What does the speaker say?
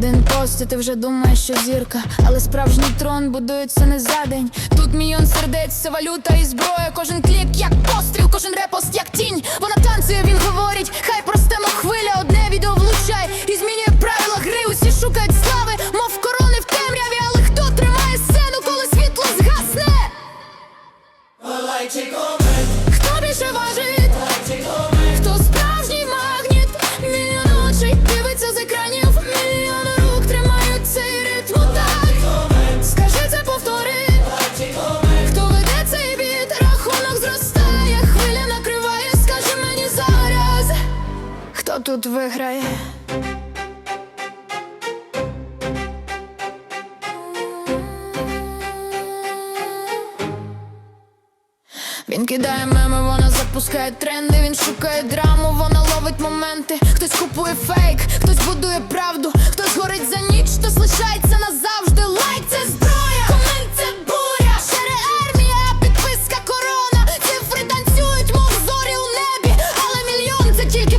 пості, ти вже думаєш, що зірка, але справжній трон будується не за день. Тут мільйон сердець, це валюта і зброя. Кожен кліп, як постріл, кожен репост, як тінь. Вона танцює, він говорить, хай простемо хвиля, одне відео влучай і змінює правила гри. Усі шукають слави, мов корони в темряві. Але хто тримає сцену, коли світло згасне? Тут виграє? Він кидає меми, вона запускає тренди, він шукає драму, вона ловить моменти. Хтось купує фейк, хтось будує правду, хтось горить за ніч, хтось лишається назавжди. Лайк це зброя, комент це буря, шере армія, підписка корона. Цифри танцюють, мов зорі у небі, але мільйон це тільки